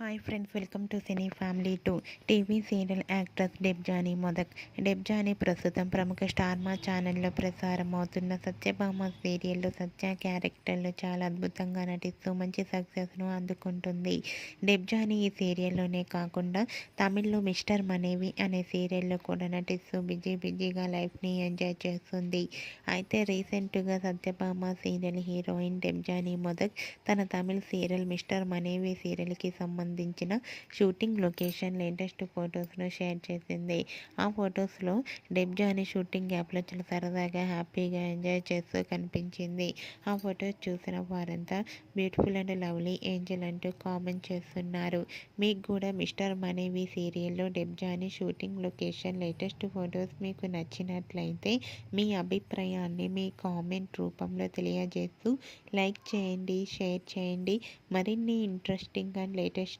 Hi friends welcome to cine family two TV serial actress Debjani Modak Debjani ప్రస్తుతం ప్రముఖ star మా ఛానల్లో ప్రసారం అవుతున్న సత్యభామ సీరియల్లో సత్య క్యారెక్టర్లో చాలా అద్భుతంగా నటిస్తూ మంచి సక్సెస్ను అందుకుంటుంది. డెబ్జానీ ఈ సీరియల్లోనే కాకుండా తమిళ్ళో మిస్టర్ మనేవి అనే సీరియల్లో కూడా నటిస్తూ బిజీ బిజీగా లైఫ్ని ఎంజాయ్ చేస్తుంది. అయితే రీసెంట్గా సత్యభామ సీరియల్ హీరోయిన్ డెబ్జానీ మొదక్ తన తమిళ్ సీరియల్ మిస్టర్ మనేవి సీరియల్కి సంబంధించి సంబంధించిన షూటింగ్ లొకేషన్ లేటెస్ట్ ఫొటోస్ను షేర్ చేసింది. ఆ ఫొటోస్లో డెబ్జాని షూటింగ్ యాప్లో చాలా సరదాగా హ్యాపీగా ఎంజాయ్ చేస్తూ కనిపించింది. ఆ ఫొటోస్ చూసిన వారంతా బ్యూటిఫుల్ అండ్ లవ్లీ ఏంజల్ అంటూ కామెంట్ చేస్తున్నారు. మీకు కూడా మిస్టర్ మనీవి సీరియల్లో Debjani shooting location latest photos మీకు నచ్చినట్లయితే మీ అభిప్రాయాన్ని మీ కామెంట్ రూపంలో తెలియజేస్తూ లైక్ చేయండి షేర్ చేయండి. మరిన్ని interesting and latest